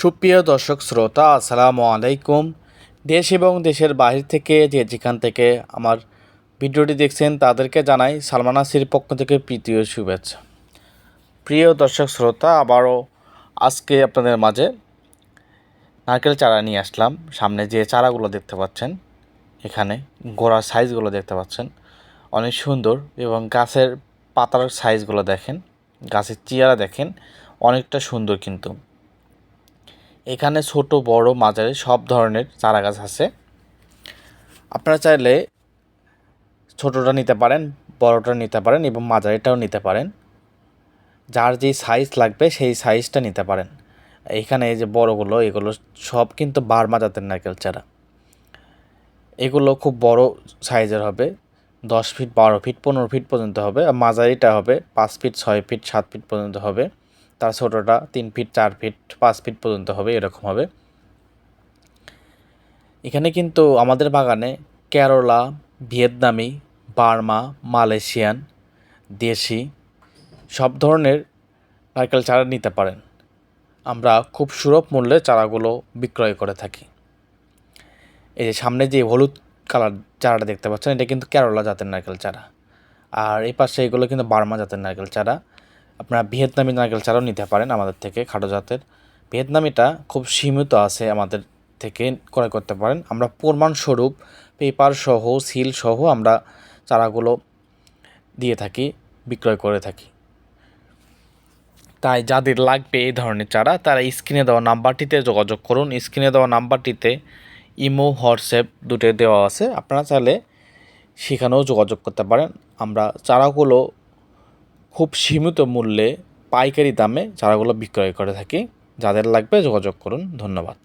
সুপ্রিয় দর্শক শ্রোতা, আসসালামু আলাইকুম। দেশ এবং দেশের বাহির থেকে যে যেখান থেকে আমার ভিডিওটি দেখছেন, তাদেরকে জানাই সালমান আসির পক্ষ থেকে প্রীতীয় শুভেচ্ছা। প্রিয় দর্শক শ্রোতা, আবারও আজকে আপনাদের মাঝে নারকেল চারা নিয়ে আসলাম। সামনে যে চারাগুলো দেখতে পাচ্ছেন, এখানে গোড়ার সাইজগুলো দেখতে পাচ্ছেন। অনেক সুন্দর এবং গাছের পাতার সাইজগুলো দেখেন, গাছের চেয়ারা দেখেন, অনেকটা সুন্দর কিন্তু। এখানে ছোট, বড়, মাঝারি সব ধরনের চারা গাছ আছে। আপনারা চাইলে ছোটোটা নিতে পারেন, বড়টা নিতে পারেন এবং মাঝারিটাও নিতে পারেন। যার যে সাইজ লাগবে সেই সাইজটা নিতে পারেন। এখানে এই যে বড়গুলো, এগুলো সব কিন্তু বার্মা জাতের নারকেল চারা। এগুলো খুব বড় সাইজের হবে, দশ ফিট বারো ফিট পনেরো ফিট পর্যন্ত হবে, আর মাঝারিটা হবে পাঁচ ফিট ছয় ফিট সাত ফিট পর্যন্ত হবে। তার ছোটোটা তিন ফিট চার ফিট পাঁচ ফিট পর্যন্ত হবে, এরকম হবে। এখানে কিন্তু আমাদের বাগানে কেরলা, ভিয়েতনামি, বার্মা, মালয়েশিয়ান, দেশি, সব ধরনের নারকেল চারা নিতে পারেন। আমরা খুব সুলভ মূল্যে চারাগুলো বিক্রয় করে থাকি। এই যে সামনে যে হলুদ কালার চারাটা দেখতে পাচ্ছেন, এটা কিন্তু কেরলা জাতের নারকেল চারা। আর এই পাশে এগুলো কিন্তু বার্মা জাতের নারকেল চারা। আপনারা ভিয়েতনামি নারকেল চারাও নিতে পারেন আমাদের থেকে, খাটো জাতের। ভিয়েতনামিটা খুব সীমিত আছে আমাদের থেকে ক্রয় করতে পারেন। আমরা প্রমাণস্বরূপ পেপার সহ, সিল সহ আমরা চারাগুলো দিয়ে থাকি, বিক্রয় করে থাকি। তাই যাদের লাগবে এই ধরনের চারা, তারা স্ক্রিনে দেওয়া নাম্বারটিতে যোগাযোগ করুন। স্ক্রিনে দেওয়া নাম্বারটিতে ইমো, হোয়াটসঅ্যাপ দুটো দেওয়া আছে। আপনারা চাইলে সেখানেও যোগাযোগ করতে পারেন। আমরা চারাগুলো খুব সীমিত মূল্যে পাইকারি দামে চারাগুলো বিক্রয় করে থাকি। যাদের লাগবে যোগাযোগ করুন। ধন্যবাদ।